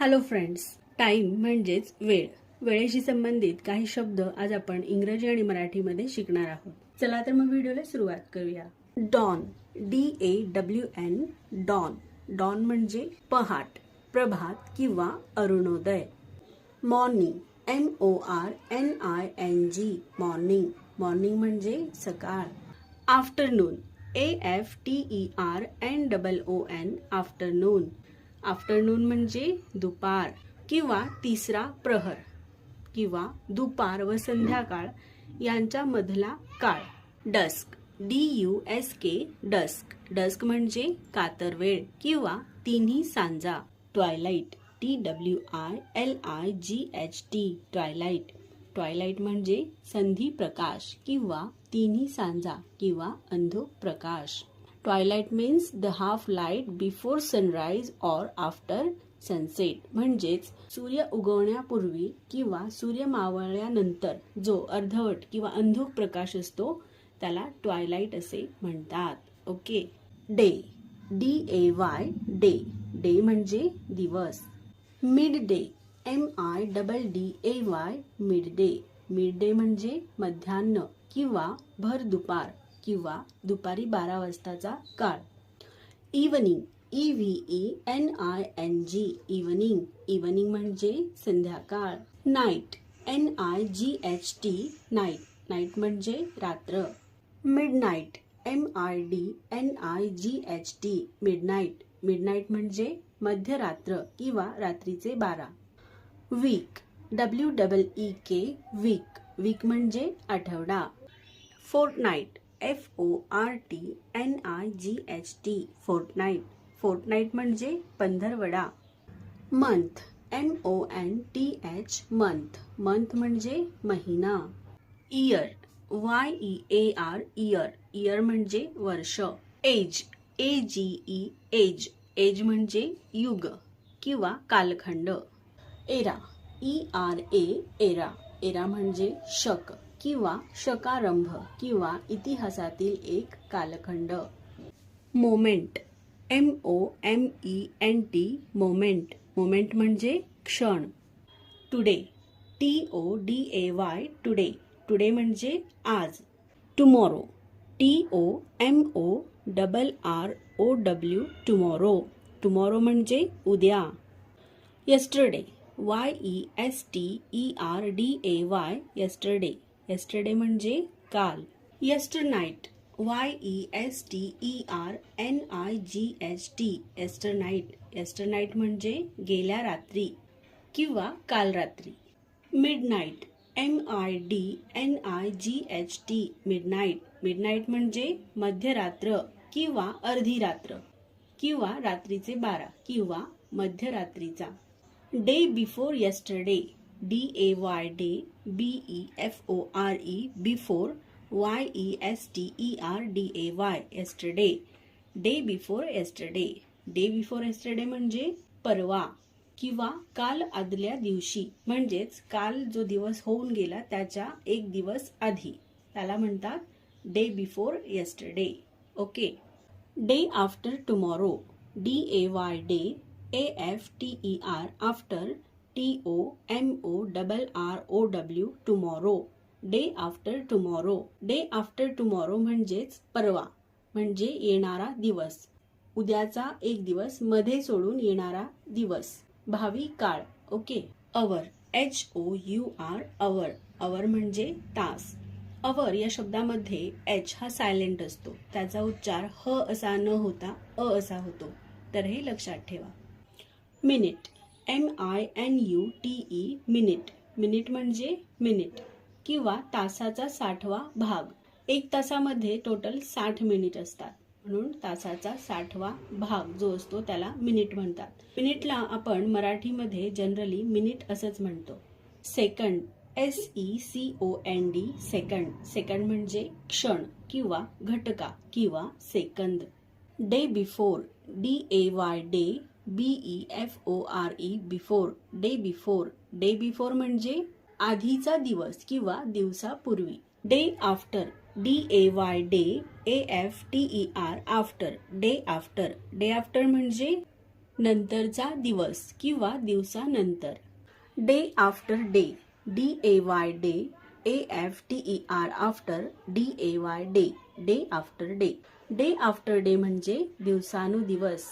Hello friends time म्हणजेच वेळ. वेळेशी संबंधित काही शब्द आज आपण इंग्रजी आणि मराठीमध्ये शिकणार आहोत. चला तर मग व्हिडिओला सुरुवात करूया. Dawn D A W N dawn dawn म्हणजे पहाट प्रभात किंवा Arunoday. Morning M O R N I N G morning morning म्हणजे सकाळ. Afternoon A F T E R N double O N afternoon afternoon म्हणजे दुपार किंवा तिसरा प्रहर किंवा दुपार व संध्याकाळ यांच्यामधला काळ. Dusk D U S K dusk dusk म्हणजे कातरवेळ किंवा तिन्ही सांजा. Twilight T W I L I G H T twilight twilight म्हणजे संधी प्रकाश किंवा तिन्ही सांजा किंवा अंधो प्रकाश twilight means the half light before sunrise or after sunset म्हणजेच सूर्य उगवण्यापूर्वी किंवा सूर्य मावळल्यानंतर जो अर्धवट किंवा अंधुक प्रकाश असतो त्याला ट्वायलाइट असे म्हणतात. Okay day D A Y day day म्हणजे दिवस. Midday M I double D A Y midday midday म्हणजे मध्यान्ह किंवा भर दुपार. किंवा दुपारी बारा वाजताचा काळ. Evening E V E N I N G evening evening म्हणजे संध्याकाळ. Night N I G H T night night म्हणजे रात्र. Midnight M I D N I G H T midnight midnight म्हणजे मध्यरात्र किंवा रात्रीचे बारा. Week W double E K week week म्हणजे आठवडा. Fortnight F O R T N I G H T fortnight fortnight म्हणजे पंधरवडा. Month M O N T H month month म्हणजे महिना. Year Y E A R year year म्हणजे वर्ष. Age A G E age age म्हणजे युग किंवा कालखंड. Era E R A era era म्हणजे शक. किंवा शकारंभ किंवा इतिहासातील एक कालखंड. Moment. M O M E N T moment. Moment म्हणजे क्षण. Today. T O D A Y today. Today म्हणजे आज. Tomorrow. T O M O double R O W tomorrow. Tomorrow म्हणजे उद्या. Yesterday Y E S T E R D A Y yesterday yesterday म्हणजे काल. Yesternight Y E S T E R N I G H T yesternight yesternight म्हणजे गेल्या रात्री किंवा काल रात्री. Midnight M I D N I G H T midnight midnight म्हणजे मध्यरात्र किंवा अर्धी रात्र किंवा रात्रीचे बारा किंवा मध्यरात्रीचा. Day before yesterday D A Y day B E F O R E before Y E S T E R D A Y yesterday day before yesterday day before yesterday म्हणजे परवा किंवा काल आदल्या दिवशी. म्हणजेच काल जो दिवस होऊन गेला त्याच्या एक दिवस आधी. त्याला म्हणतात day before yesterday okay day after tomorrow D A Y day A F T E R after T O M O double R O W tomorrow day after tomorrow day after tomorrow म्हणजेच परवा. म्हणजे येणारा दिवस. उद्याचा एक दिवसमध्ये सोडून येणारा दिवस. भावी काळ. Okay? Hour H O U R hour hour म्हणजे तास. अवर या शब्दामध्ये एच हा सायलेंट असतो. त्याचा उच्चार ह असा न होता अ असा होतो. तर हे लक्षात ठेवा. Minute M I N U T E minute minute म्हणजे मिनिट किंवा तासाचा साठवा भाग. एक तासामध्ये टोटल साठ मिनिट असतात. म्हणून तासाचा साठवा भाग जो असतो त्याला मिनिट म्हणतात. मिनिटला आपण मराठीमध्ये जनरली मिनिट असंच म्हणतो. Second S E C O N D second second म्हणजे क्षण किंवा घटका किंवा second day before D A Y day B E F O R E before day before day before म्हणजे आधीचा दिवस किंवा दिवसापूर्वी. Day after D A Y day A F T E R after day after day after म्हणजे नंतरचा दिवस किंवा दिवसानंतर. Day after day D A Y day A F T E R after D A Y day day after day day after day म्हणजे दिवसानुदिवस.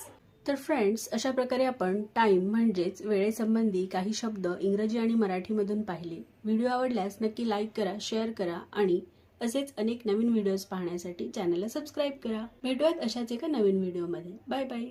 तर friends अशा प्रकारे आपण टाईम म्हणजेच वेळेसंबंधी काही शब्द इंग्रजी आणि मराठीमधून पाहिले. व्हिडिओ आवडल्यास नक्की लाईक करा शेअर करा आणि असेच अनेक नवीन व्हिडिओज पाहण्यासाठी चॅनलला सबस्क्राईब करा. भेटूयात अशाच एका नवीन व्हिडिओमध्ये बाय बाय